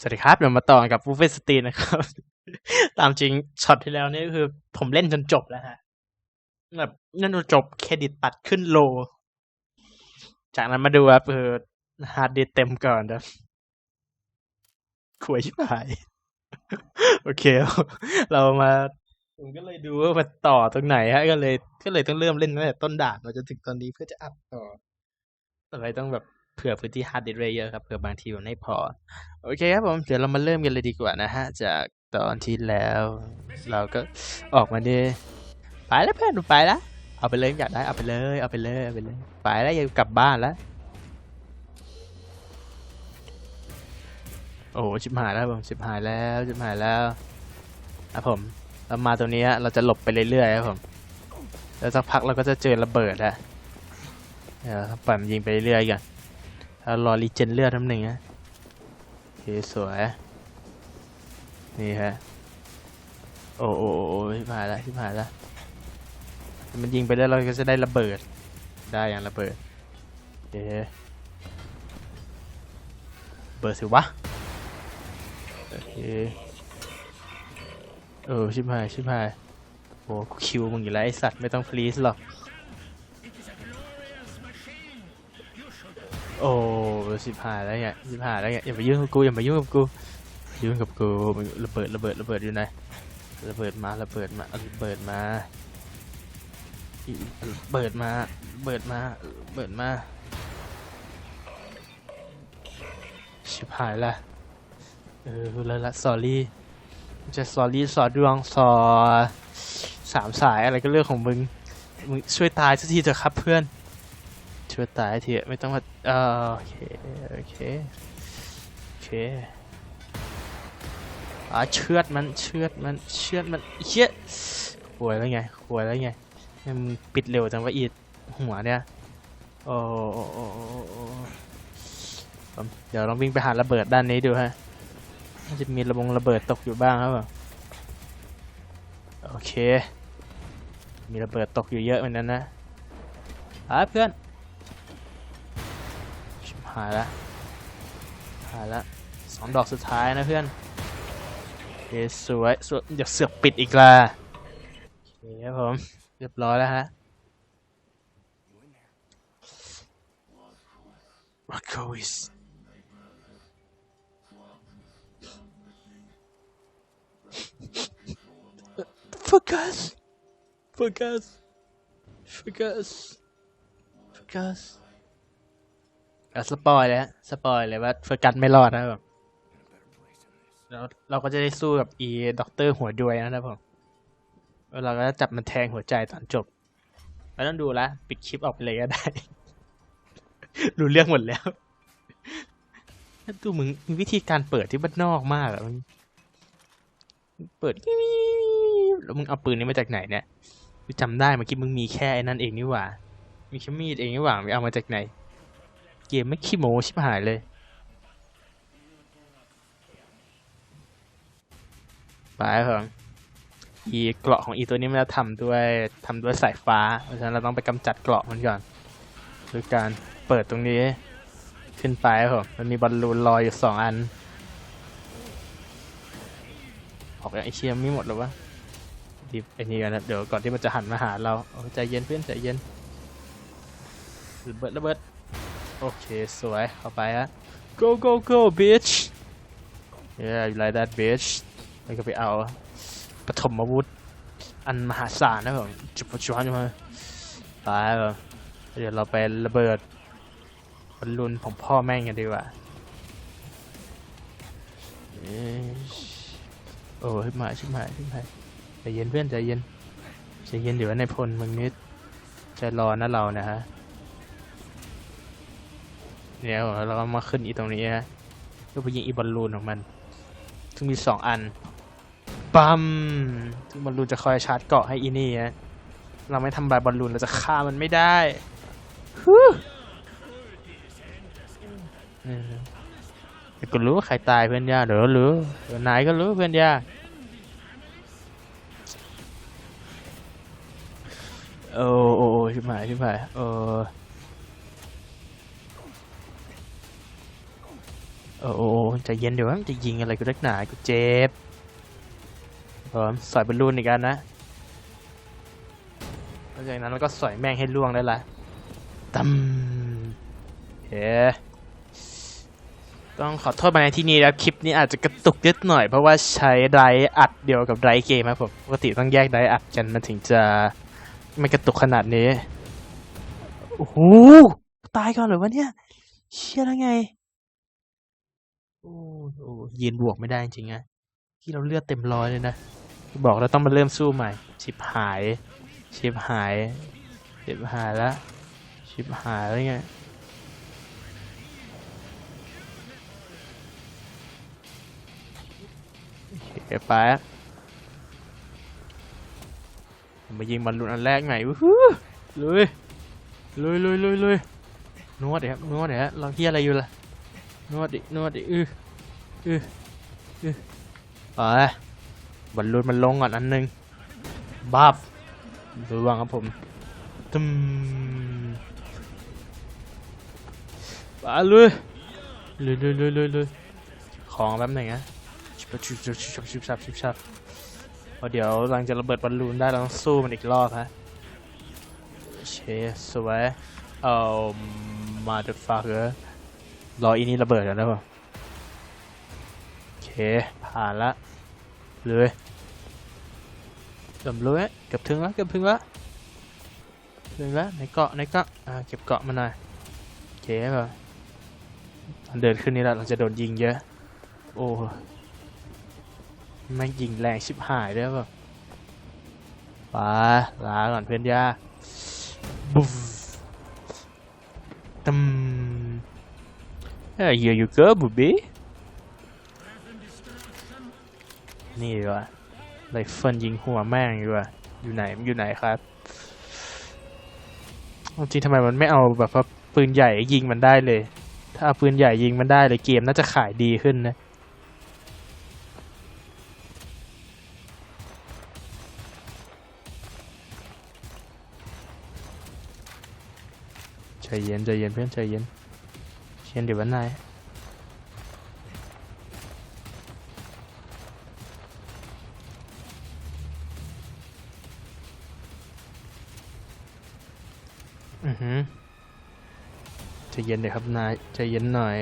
สวัสดีครับเดี๋ยวมาต่อกับฟูเฟสตีนะครับ ตามจริงช็อตที่แล้วนี่คือ ผมเล่นจนจบแล้วฮะแบบเล่นจนจบเครดิตตัดขึ้นโล จากนั้นมาดูครับเออฮาร์ดดิสเต็มก่อนนะขวยชิบหาย โอเค เรามา ผมก็เลยดูว่ามันต่อตรงไหนฮะ ก็เลย ก็เลยต้องเริ่มเล่นตั้งแต่ต้นด่านมาจนถึงตอนนี้เพื่อจะอัพต่อต่อไปต้องแบบ เผื่อพื้นที่ฮาร์ดดิสก์ไว้เยอะครับเผื่อบางทีมันไม่พอ โอเคครับผมเดี๋ยวเรามาเริ่มกันเลยดีกว่านะฮะ จากตอนที่แล้ว เราก็ออกมาดิไปแล้วเพื่อนไปแล้วเอาไปเลยอยากได้เอาไปเลยเอาไปเลยเอาไปเลยไปแล้วอยากกลับบ้านแล้วโอ้โหชิบหายแล้วผมชิบหายแล้วชิบหายแล้วครับผมเรามาตัวนี้เราจะหลบไปเรื่อยๆครับผมแล้วสักพักเราก็จะเจอระเบิดแล้วเดี๋ยวปล่อยมันยิงไปเรื่อยๆกัน แล้วรอรีเจนเลือดทั้งหนึ่งนะโอเคสวย นี่ฮะ โอ้โอ้โอ้โอ้ชิบหายละชิบหายละมันยิงไปแล้วเราก็จะได้ระเบิด ได้อย่างระเบิดโอเคเบิดสิวะ โอเค เออ ชิบหาย ชิบหายโอ้คิวมึงอยู่แล้วไอสัตว์ไม่ต้องฟรีสหรอก โอ้สิบหายแล้วเนี่ยสิบหายแล้วเนี่ยอย่ามายุ่งกับกูอย่ามายุ่งกับกูยุ่งกับกูระเบิดระเบิดระเบิดอยู่ไหนระเบิดมาระเบิดมาระเบิดมาระเบิดมาระเบิดมาระเบิดมาชิบหายละเออล้วละสอรี่จะสอรี่สอดวงสอสามสายอะไรก็เรื่องของมึงมึงช่วยตายสักทีเถอะครับเพื่อน ช่วยตายทีไม่ต้องมาเออโอเค โอเค โอเคอ่าเชือดมันเชือดมันเชือดมันเชี่ยหวยแล้วไงหวยแล้วไงมึงปิดเร็วจังว่าอีดหัวเนี่ยโอ้โอ้โอ้เดี๋ยวลองวิ่งไปหาระเบิดด้านนี้ดูฮะจะมีระบงระเบิดตกอยู่บ้างครับโอเค มีระเบิดตกอยู่เยอะเหมือนกันนะอ่าเพื่อนายละหายละสองดอกสุดท้ายนะเพื่อนโอสวยสวยเดี๋ยวเสือกปิดอีกละโอเคครับผมเรียบร้อยแล้วฮะ Rocco is Focus Focus Focus Focus อะส สปอยเลยฮะสปอยเลยว่าเฟอร์กันไม่รอดนะครับแล้วเราก็จะได้สู้กับอีด็อกเตอร์หัวด้วยนะครับผมแล้วเราก็จะจับมันแทงหัวใจตอนจบไม่ต้องดูละปิดคลิปออกไปเลยก็ได้ รู้เรื่องหมดแล้วดูมึงมีวิธีการเปิดที่บ้านนอกมากอะมึงเปิดแล้วมึงเอาปืนนี้มาจากไหนเนี่ยกูจำได้เมื่อกี้มึงมีแค่ไอ้นั่นเองนี่หว่า มีแค่มีดเองนี่หว่าไม่เอามาจากไหน เกมไม่ขี้โม้ชิบหายเลยไปครับอีเกราะของอีตัวนี้มันจะทำด้วยทำด้วยสายฟ้า เพราะฉะนั้นเราต้องไปกำจัดเกราะมันก่อนด้วยการเปิดตรงนี้ขึ้นไปครับมันมีบอลลูนลอยอยู่สองอัน ออกไอเชียมไม่หมดหรอวะดิบไอนี่กันนะเดี๋ยวก่อนที่มันจะหันมาหาเราเอาใจเย็นเพื่อนใจเย็นระเบิดระเบิด โอเค สวย เข้าไปฮะ go go go bitch yeah you like that bitch แล้วก็ไปเอาปฐมอาวุธ อันมหาศาลนะผมจุดประจุนมาตายแล้วเดี๋ยวเราไประเบิดบอลลูนของพ่อแม่งกันดีกว่าเอ้ยโอ้ยมาชิบหายชิบหายใจเย็นเพื่อนใจเย็นใจเย็นเดี๋ยวในายพลมึงนิดใจรอนะเรานะฮะ เนี่ยเราก็มาขึ้นอีตรงนี้ฮะก็ไปยิงอีบอลลูนของมันซึ่งมีสองอันปั๊มซึ่งบอลลูนจะคอยชาร์จเกาะให้อีนี่ฮะเราไม่ทำลายบอลลูนเราจะฆ่ามันไม่ได้ฮู้เออแต่ก็รู้ว่าใครตายเพื่อนยาเดี๋ยวรู้เดี๋ยวนายก็รู้เพื่อนยาโอ้โอ้ชิบหายชิบหายโอ้ โอ้โอ้ใจะเย็นเดี๋ยวมันจะยิงอะไรกูนักหนากูเจ็บผมสอยบอลลูนอีกแล้วนะหลังจากนั้นเราก็สอยแม่งให้ล่วงได้ละตั้มเฮ้ต้องขอโทษมาในที่นี้แล้วคลิปนี้อาจจะกระตุกนิดหน่อยเพราะว่าใช้ไดร์อัดเดียวกับไดร์เกมครับผมปกติต้องแยกไดร์อัดกันมันถึงจะไม่กระตุกขนาดนี้ โอ้โห ตายก่อนหรือวะเนี่ย เชื่อแล้วไง โอ้โหยืนบวกไม่ได้จริงๆอะที่เราเลือดเต็มร้อยเลยนะ บอกเราต้องมาเริ่มสู้ใหม่ ชิบหาย ชิบหาย ชิบหายแล้ว ชิบหายแล้วไงเก็บไปมายิงบอลลูนอันแรกไงวู้ฮู้ลุยลุยลุยลุยลุยนวดเดี๋ยวครับนวดเดี๋ยวเราเฮียอะไรอยู่ล่ะ นวดดินวดดิอืออืออือไปบอลลูนมันลงก่อนอันหนึงบับดูวางครับผมตึมไปเลยเลยเลยเลยเลยเลยของแป๊บหนึ่งนะชิบชิบชิบชิบชิบชิบชิบชิบพอเดี๋ยวหลังจากระเบิดบอลลูนได้เราต้องสู้มันอีกรอบฮะเชสวยเอามาเดฟักเกอร์ รออีนี้ระเบิดกันแล้วเปล่าโอเค ผ่านละเลยเกือบเลยเกือบถึงแล้วเกือบถึงแล้วถึงแล้วในเกาะในเกาะอ่าเก็บเกาะมาหน่อยโอเคเปล่าตอนเดินขึ้นนี่แหละเราจะโดนยิงเยอะ โอ้แม่งยิงแรงชิบหายด้วยเปล่าไปลาก่อนเพื่อนยาบุ๊ Yeah, here you go, booby. นี่ดีกว่าไรเฟิลยิงหัวแม่งดีกว่าอยู่ไหนอยู่ไหนครับจริงทำไมมันไม่เอาแบบว่าปืนใหญ่ยิงมันได้เลย ถ้าเอาปืนใหญ่ยิงมันได้เลยเกมน่าจะขายดีขึ้นนะใจเย็นใจเย็นเพื่อนใจเย็น เช่นเดียววันไหนอือหือใจเย็นเดี๋ยวครับนายใจเย็นหน่อย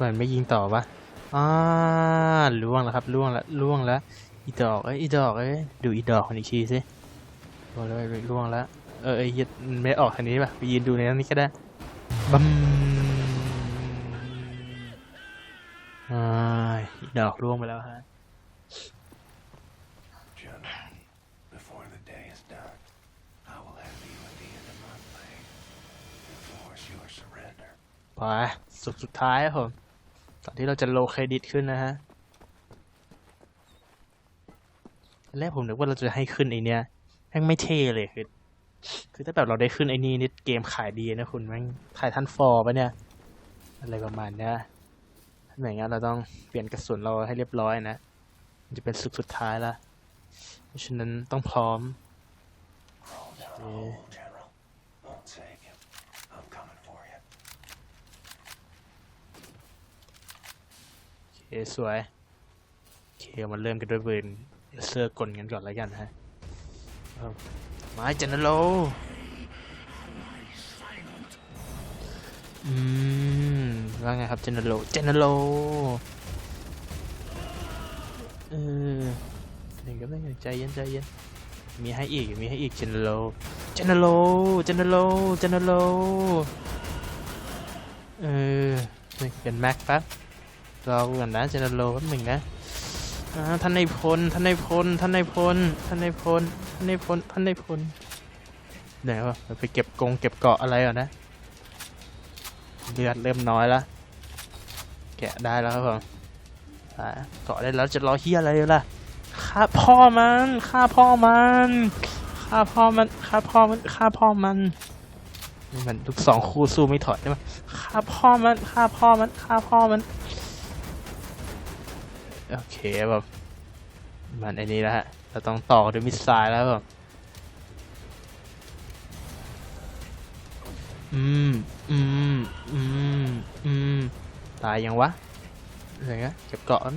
มันไม่ยิงต่อปะอ่าล่วงแล้วครับล่วงแล้วล่วงแล้วอีดอกเอ้ยอีดอกเอ้ยดูอีดอกคนอีกทีสิล่วงแล้วล่วงแล้วเออไอ้เหี้ยมันไม่ออกทางนี้ป่ะไปยืนดูในนั้นนี่ก็ได้ บัมอ่ายดอกร่วงไปแล้วฮะ General, before the day is done, I will have you at the end of my blade and force your surrender. ไปสุดสุดท้ายครับผมก่อนที่เราจะโลเครดิตขึ้นนะฮะตอนแรกผมนึกว่าเราจะให้ขึ้นไอเนี้ยแม่งไม่เท่เลยคือ คือถ้าแบบเราได้ขึ้นไอ้นี่นี่เกมขายดีนะคุณแม่งขายทันฟอร์ปะเนี่ย อะไรประมาณเนี้ยถ้าอย่างงั้นเราต้องเปลี่ยนกระสุนเราให้เรียบร้อยนะมันจะเป็นสุดสุดท้ายละเพราะฉะนั้นต้องพร้อม Crawl down a hole, General. Won't save you. I'm coming for you. โอเคสวยโอเคมาเริ่มกันด้วยปืนเลเซอร์กลกันก่อนแล้วกันฮะ ม้เจนโลอืมว่าไงครับเจนโลเจนโลเออหนึ่งก็ไม่ใจเย็นใจเย็นมีให้อีกมีให้อีกเจนโลเจนโลเจนโลเจนโลเออนี่เป็นแม็กแป๊บรอก่อนนะเจนโลแป๊บหนึ่งนะ ท่านในพล ท่านในพล ท่านในพล ท่านในพล ท่านในพล ท่านในายพล ไหนวะไปเก็บกงเก็บเกาะอะไรก่อนนะ เลือดเริ่มน้อยแล้วแกะได้แล้วครับผมอ่าเกาะได้แล้วจะรอเฮียอะไรล่ะ ฆ่าพ่อมัน ฆ่าพ่อมัน ฆ่าพ่อมัน ฆ่าพ่อมัน ฆ่าพ่อมัน มันลูกสองคู่สู้ไม่ถอยใช่ไหมฆ่าพ่อมัน ฆ่าพ่อมัน ฆ่าพ่อมัน โอเคแบบมันไอ้นี้แล้วฮะ เราต้องต่อด้วยมิสไซล์แล้วแบบอืม อืม อืม อืม ตายยังวะอะไรเงี้ยเก็บเกาะก่อน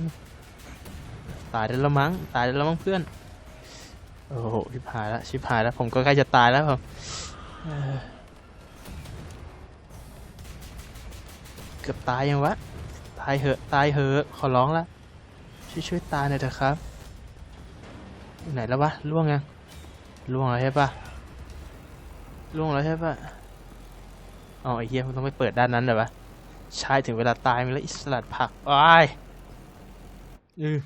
ตายได้แล้วมั้ง ตายได้แล้วมั้งเพื่อน โอ้โห ชิบหายแล้วชิบหายแล้ว ผมก็ใกล้จะตายแล้วผมเออเกือบตายยังวะ ตายเหอะ ตายเหอะ ขอร้องละ ช่วยช่วยตายหน่อยเถอะครับไหนแล้ววะล่วงยังล่วงแล้วใช่ปะล่วงแล้วใช่ปะอ๋อไอ้เหี้ยมันต้องไปเปิดด้านนั้นเหรอวะใช่ถึงเวลาตายมันแล้วอิสลัดผักอ้ายอือ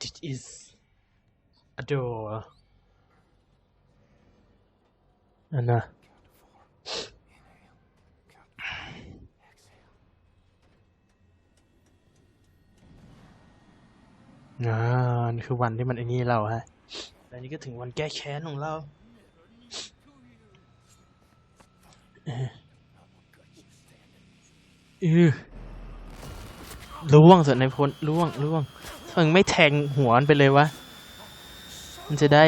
This is a door อันนะอ่านี่คือวันที่มันไอ้นี่เราฮะและนี่ก็ถึงวันแก้แค้นของเราเออล่วงสัตว์ในพลล่วงล่วง มึงไม่แทงหัวมันไปเลยวะ มันจะได้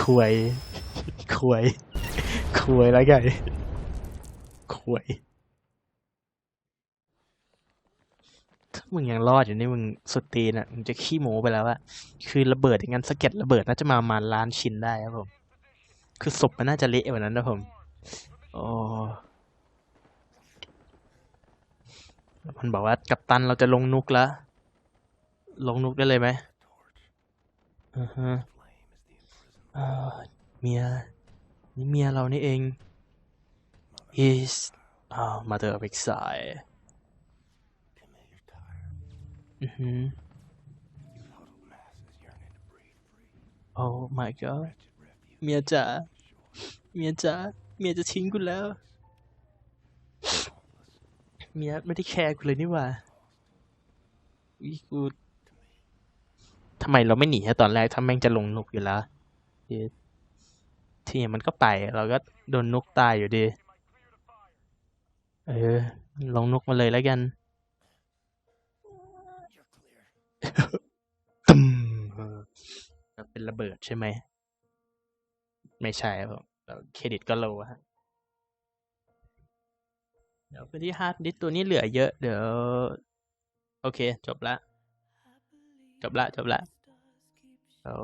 ควยควยควยแล้วไงควยถ้ามึงยังรอดอยู่นี่มึงสุดตีนอะมึงจะขี้โม้ไปแล้วอะคือระเบิดอย่างนั้นสะเก็ดระเบิดน่าจะมามาณล้านชิ้นได้ครับผม คือศพมันน่าจะเละกว่านั้นนะผม โอ้ มันบอกว่ากัปตันเราจะลงนุกแล้ว ลงนุกได้เลยไหมอือฮะเมียนี่เมียเรานี่เอง is อ่า mother of exile อือหือ Oh my god เมียจ๋าเมียจ๋าเมียจะทิ้งกูแล้ว เมียไม่ได้แคร์กูเลยนี่หว่าอีกูทำไมเราไม่หนีอะตอนแรกถ้าแม่งจะลงนุกอยู่แล้วทีทีนี้มันก็ไป เราก็โดนนุกตายอยู่ดี เออ ลงนุกมาเลยแล้วกันตึมเออเป็นระเบิดใช่ไหม ไม่ใช่ครับผมแล้วเครดิตก็โลฮะ เดี๋ยวไปที่ฮาร์ดดิสตัวนี้เหลือเยอะ เดี๋ยว โอเค จบละ จบละ จบละเอา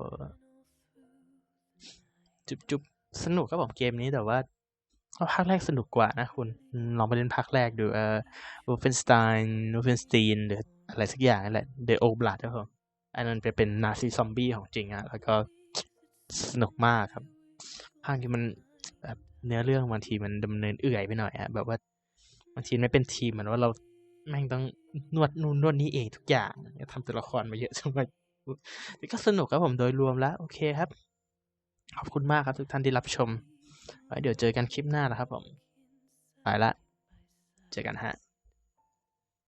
จุบจุบสนุกครับผมเกมนี้แต่ว่าภาคแรกสนุกกว่านะคุณ ลองไปเล่นภาคแรกดูเอ่อ Wolfenstein Wolfenstein หรืออะไรสักอย่างนั่นแหละ The Old Blood ครับผมอันนั้นไปเป็นนาซีซอมบี้ของจริงอะแล้วก็สนุกมากครับภาคที่มันแบบเนื้อเรื่องบางทีมันดำเนินเอื่อยไปหน่อยอะแบบว่า บางทีไม่เป็นทีมเหมือนว่าเราแม่งต้องนวดนู่นนวดนี้เองทุกอย่างทำตัวละครมาเยอะจังเลยก็สนุกครับผมโดยรวมแล้ว โอเคครับ ขอบคุณมากครับทุกท่านที่รับชม ไว้เดี๋ยวเจอกันคลิปหน้านะครับผม ไปละ เจอกันฮะ